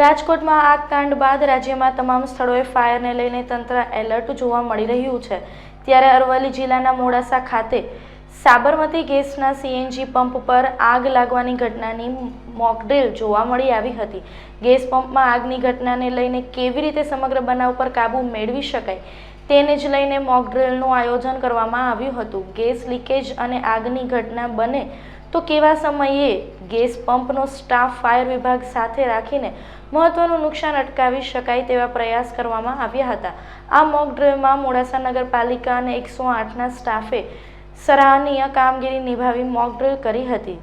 રાજકોટમાં આગ કાંડ બાદ રાજ્યમાં તમામ સ્થળોએ ફાયરને લઈને તંત્ર એલર્ટ જોવા મળી રહ્યું છે. ત્યારે અરવલ્લી જિલ્લાના મોડાસા ખાતે સાબરમતી ગેસના સીએનજી પંપ પર આગ લાગવાની ઘટનાની મોકડ્રીલ જોવા મળી આવી હતી. ગેસ પંપમાં આગની ઘટનાને લઈને કેવી રીતે સમગ્ર બનાવ પર કાબૂ મેળવી શકાય? તેને જ લઈને મોકડ્રીલનું આયોજન કરવામાં આવ્યું હતું. ગેસ લીકેજ અને આગની ઘટના બને તો કેવા સમયે ગેસ પંપનો સ્ટાફ ફાયર વિભાગ સાથે રાખીને મહત્વનું નુકસાન અટકાવી શકાય તેવા પ્રયાસ કરવામાં આવ્યા હતા. આ મોકડ્રીલમાં મોડાસા નગરપાલિકા અને એકસો આઠના સ્ટાફે સરાહનીય કામગીરી નિભાવી મોકડ્રીલ કરી હતી.